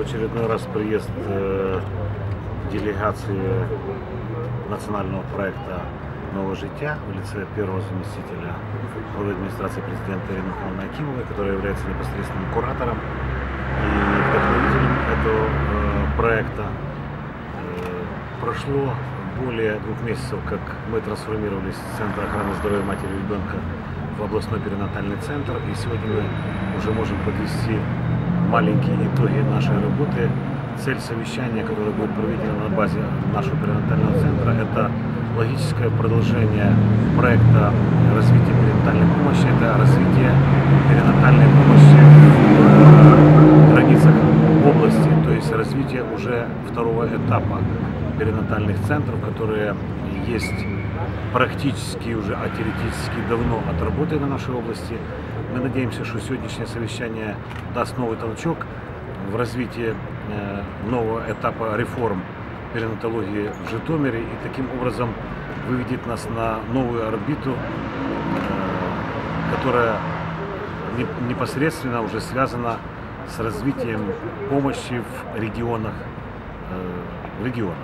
Очередной раз приезд э, делегации национального проекта «Новое життя» в лице первого заместителя главы администрации президента Ирины Михайловны Акимовой, которая является непосредственным куратором и вдохновителем этого э, проекта. Э, прошло более двух месяцев, как мы трансформировались с Центра охраны здоровья матери и ребенка в областной перинатальный центр. И сегодня мы уже можем подвести маленькие итоги нашей работы. Цель совещания, которое будет проведено на базе нашего перинатального центра, это логическое продолжение проекта развития перинатальной помощи. Это развитие перинатальной помощи в границах области, то есть развитие уже второго этапа перинатальных центров, которые есть практически уже, а теоретически давно отработаны в нашей области. Мы надеемся, что сегодняшнее совещание даст новый толчок в развитии э, нового этапа реформ перинатологии в Житомире и таким образом выведет нас на новую орбиту, э, которая не- непосредственно уже связана с развитием помощи в регионах, э, в регионах.